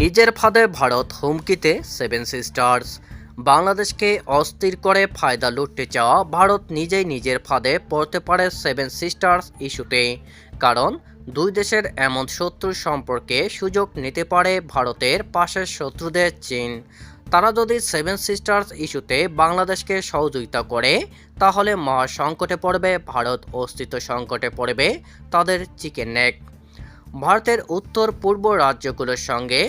নিজের ফাঁদে Bharat হুমকিতে seven sisters বাংলাদেশকে অস্থির করে ফায়দা লুটতে চাওয়া ভারত নিজেই নিজের ফাঁদে পড়তে পারে সেভেন সিস্টার্স ইস্যুতে। কারণ, দুই দেশের এমন শত্রু সম্পর্কে সুযোগ নিতে পারে ভারতের পাশের শত্রুদের চীন। তারা যদি সেভেন সিস্টার্স ইস্যুতে বাংলাদেশকে সহযোগিতা করে, তাহলে মহা সংকটে পড়বে, ভারত অস্তিত্ব সংকটে পড়বে তাদের চিকেন নেক। ভারতের উত্তর পূর্ব রাজ্যগুলোর সঙ্গে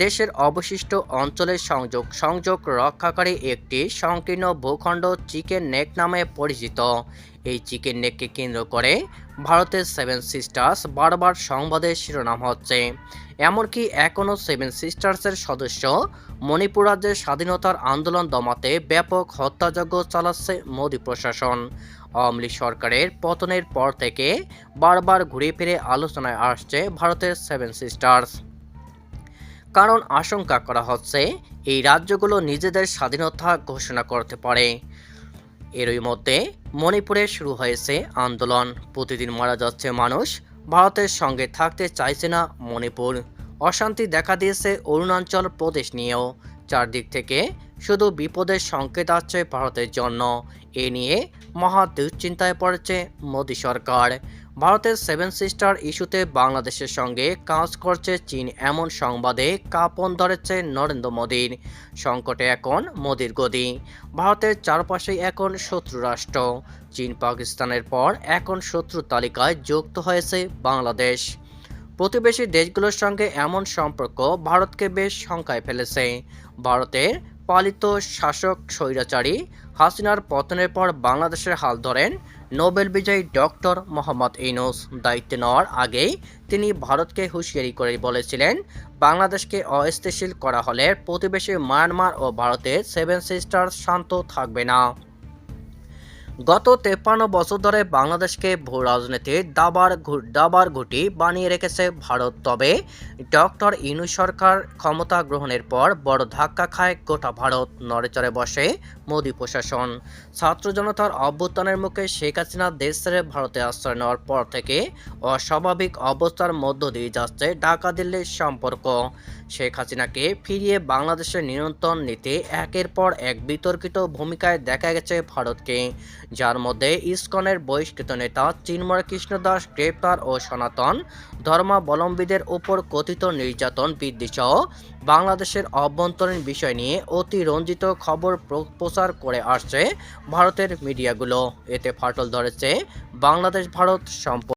দেশের অবশিষ্ট অঞ্চলের সংযোগ সংযোগ রক্ষাকারী একটি সংকীর্ণ ভূখণ্ড চিকেন নেক নামে পরিচিত। এই চিকেন নেককে কেন্দ্র করে ভারতের সেভেন সিস্টার্স বারবার সংবাদের শিরোনাম হচ্ছে। এমনকি এখনও সেভেন সিস্টার্সের সদস্য মণিপুর রাজ্যের স্বাধীনতার আন্দোলন দমাতে ব্যাপক হত্যাযজ্ঞ চালাচ্ছে মোদী প্রশাসন। আওয়ামী লীগ সরকারের পতনের পর থেকে বারবার ঘুরে ফিরে আলোচনায় আসছে ভারতের সেভেন সিস্টার্স। কারণ আশঙ্কা করা হচ্ছে এই রাজ্যগুলো নিজেদের স্বাধীনতা ঘোষণা করতে পারে। এরই মধ্যে মণিপুরে শুরু হয়েছে আন্দোলন। প্রতিদিন মারা যাচ্ছে মানুষ, ভারতের সঙ্গে থাকতে চাইছে না মণিপুর। অশান্তি দেখা দিয়েছে অরুণাচল প্রদেশ নিয়েও। চারদিক থেকে শুধু বিপদের সংকেত আসছে ভারতের জন্য। এ নিয়ে মহা দুশ্চিন্তায় পড়েছে মোদী সরকার। ভারতের সেভেন সিস্টার ইস্যুতে বাংলাদেশের সঙ্গে কাজ করছে চীন এমন সংবাদে কাঁপন ধরেছে নরেন্দ্র মোদীর। সংকটে এখন মোদীর গদি। ভারতের চারপাশেই এখন শত্রু রাষ্ট্র। চীন পাকিস্তানের পর এখন শত্রু তালিকায় যুক্ত হয়েছে বাংলাদেশ। প্রতিবেশী দেশগুলোর সঙ্গে এমন সম্পর্ক ভারতকে বেশ শঙ্কায় ফেলেছে। ভারতের পালিত শাসক স্বৈরাচারী হাসিনার পতনের পর বাংলাদেশের হাল ধরেন নোবেল বিজয়ী ডক্টর মোহাম্মদ ইনুস দায়িত্ব নেওয়ার আগেই তিনি ভারতকে হুঁশিয়ারি করে বলেছিলেন, বাংলাদেশকে অস্থিতিশীল করা হলে প্রতিবেশী মায়ানমার ও ভারতের সেভেন সিস্টার শান্ত থাকবে না। গত তেপ্পান্ন বছর ধরে বাংলাদেশকে ভূ রাজনীতির দাবার দাবার ঘুটি বানিয়ে রেখেছে ভারত। তবে ডক্টর ইনু সরকার ক্ষমতা গ্রহণের পর বড় ধাক্কা খায় গোটা ভারত, নড়েচড়ে বসে মোদী প্রশাসন। ছাত্র জনতার অভ্যুত্থানের মুখে শেখ হাসিনা দেশ ভারতে আশ্রয় নেওয়ার পর থেকে অস্বাভাবিক অবস্থার মধ্য দিয়ে যাচ্ছে ঢাকা দিল্লির সম্পর্ক। শেখ হাসিনাকে ফিরিয়ে বাংলাদেশের নিয়ন্ত্রণ নিতে একের পর এক বিতর্কিত ভূমিকায় দেখা গেছে ভারতকে। যার মধ্যে ইস্কনের বহিষ্কৃত নেতা চিন্ময় কৃষ্ণ দাস গ্রেপ্তার ও সনাতন, ধর্মাবলম্বীদের উপর কথিত নির্যাতন বৃদ্ধিসহ বাংলাদেশের অভ্যন্তরীণ বিষয় নিয়ে অতি রঞ্জিত খবর প্র- প্রচার করে আসছে ভারতের মিডিয়াগুলো। এতে ফাটল ধরেছে বাংলাদেশ ভারত সম্পর্ক